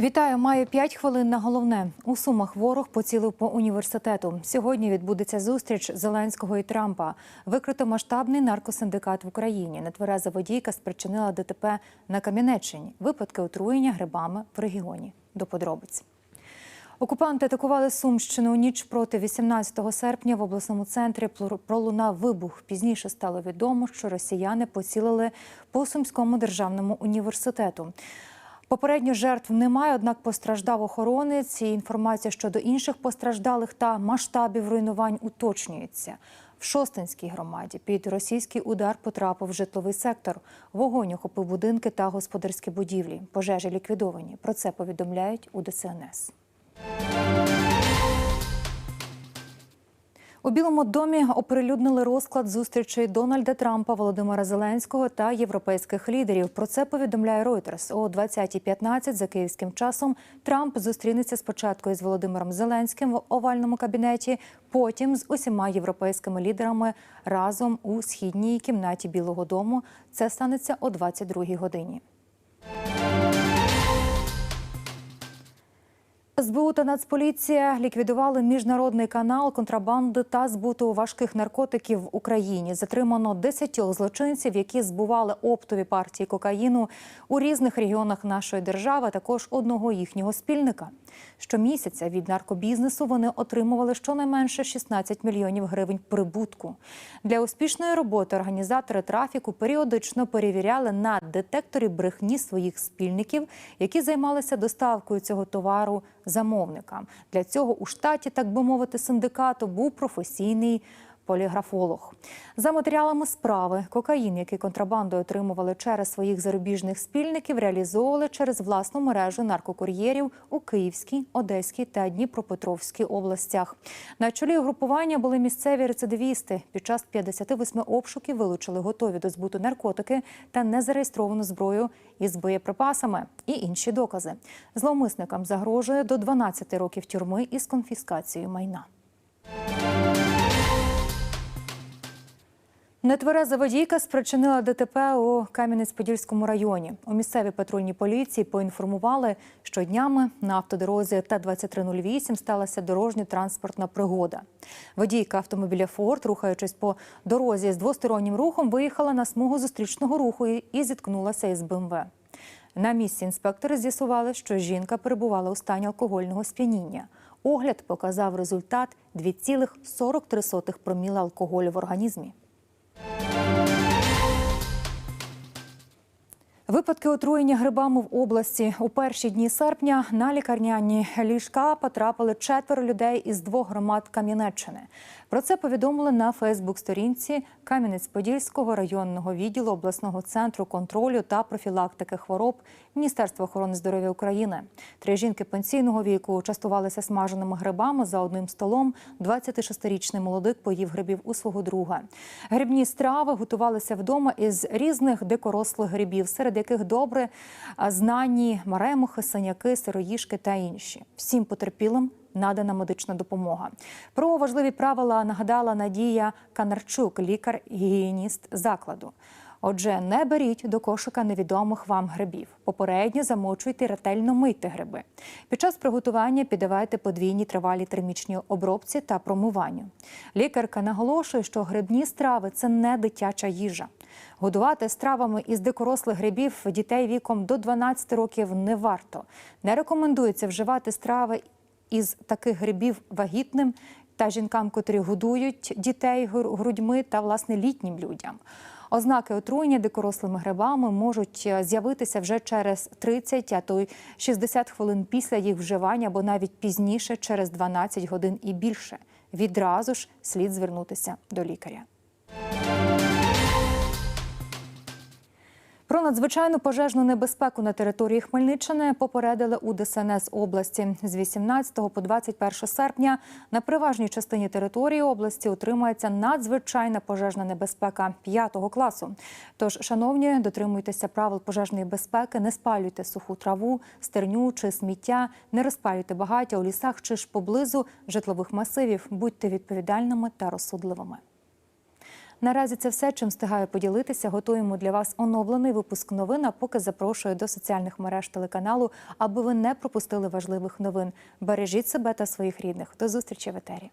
Вітаю, маю 5 хвилин на головне. У Сумах ворог поцілив по університету. Сьогодні відбудеться зустріч Зеленського і Трампа. Викрито масштабний наркосиндикат в Україні. Нетвереза водійка спричинила ДТП на Кам'янеччині. Випадки отруєння грибами в регіоні. До подробиць. Окупанти атакували Сумщину у ніч проти 18 серпня в обласному центрі пролунав вибух. Пізніше стало відомо, що росіяни поцілили по Сумському державному університету. Попередньо жертв немає, однак постраждав охоронець. І інформація щодо інших постраждалих та масштабів руйнувань уточнюється. В Шостинській громаді під російський удар потрапив житловий сектор. Вогонь охопив будинки та господарські будівлі. Пожежі ліквідовані. Про це повідомляють у ДСНС. У Білому домі оприлюднили розклад зустрічей Дональда Трампа, Володимира Зеленського та європейських лідерів. Про це повідомляє Reuters. О 20.15 за київським часом Трамп зустрінеться спочатку із Володимиром Зеленським в овальному кабінеті, потім з усіма європейськими лідерами разом у східній кімнаті Білого Дому. Це станеться о 22.00 годині. СБУ та Нацполіція ліквідували міжнародний канал контрабанди та збуту важких наркотиків в Україні. Затримано 10 злочинців, які збували оптові партії кокаїну у різних регіонах нашої держави. Також одного їхнього спільника. Щомісяця від наркобізнесу вони отримували щонайменше 16 мільйонів гривень прибутку. Для успішної роботи організатори трафіку періодично перевіряли на детекторі брехні своїх спільників, які займалися доставкою цього товару замовникам. Для цього у штаті, так би мовити, синдикату був професійний поліграфолог. За матеріалами справи, кокаїн, який контрабандою отримували через своїх зарубіжних спільників, реалізовували через власну мережу наркокур'єрів у Київській, Одеській та Дніпропетровській областях. На чолі угрупування були місцеві рецидивісти. Під час 58 обшуків вилучили готові до збуту наркотики та незареєстровану зброю із боєприпасами і інші докази. Зловмисникам загрожує до 12 років тюрми із конфіскацією майна. Нетвереза водійка спричинила ДТП у Кам'янець-Подільському районі. У місцевій патрульній поліції поінформували, що днями на автодорозі Т-2308 сталася дорожньо-транспортна пригода. Водійка автомобіля «Форд», рухаючись по дорозі з двостороннім рухом, виїхала на смугу зустрічного руху і- зіткнулася із БМВ. На місці інспектори з'ясували, що жінка перебувала у стані алкогольного сп'яніння. Огляд показав результат 2,43 проміла алкоголю в організмі. Випадки отруєння грибами в області у перші дні серпня на лікарняні ліжка потрапили четверо людей із двох громад Кам'янеччини. Про це повідомили на Фейсбук-сторінці Кам'янець-Подільського районного відділу обласного центру контролю та профілактики хвороб Міністерства охорони здоров'я України. Три жінки пенсійного віку частувалися смаженими грибами за одним столом. 26-річний молодик поїв грибів у свого друга. Грибні страви готувалися вдома із різних дикорослих грибів, серед яких добре знані маремухи, синяки, сироїшки та інші. Всім потерпілим надана медична допомога. Про важливі правила нагадала Надія Канарчук, лікар-гігієніст закладу. Отже, не беріть до кошика невідомих вам грибів. Попередньо замочуйте ретельно мийте гриби. Під час приготування піддавайте подвійні тривалі термічній обробці та промиванню. Лікарка наголошує, що грибні страви це не дитяча їжа. Годувати стравами із дикорослих грибів дітей віком до 12 років не варто. Не рекомендується вживати страви із таких грибів вагітним та жінкам, котрі годують дітей грудьми та власне літнім людям. Ознаки отруєння дикорослими грибами можуть е, з'явитися вже через 30, а то й 60 хвилин після їх вживання, або навіть пізніше, через 12 годин і більше. Відразу ж слід звернутися до лікаря. Про надзвичайну пожежну небезпеку на території Хмельниччини попередили у ДСНС області. З 18 по 21 серпня на приважній частині території області утримується надзвичайна пожежна небезпека 5 класу. Тож, шановні, дотримуйтеся правил пожежної безпеки, не спалюйте суху траву, стерню чи сміття, не розпалюйте багаття у лісах чи ж поблизу житлових масивів. Будьте відповідальними та розсудливими. Наразі це все, чим встигаю поділитися. Готуємо для вас оновлений випуск новин. А поки запрошую до соціальних мереж телеканалу, аби ви не пропустили важливих новин. Бережіть себе та своїх рідних. До зустрічі в етері.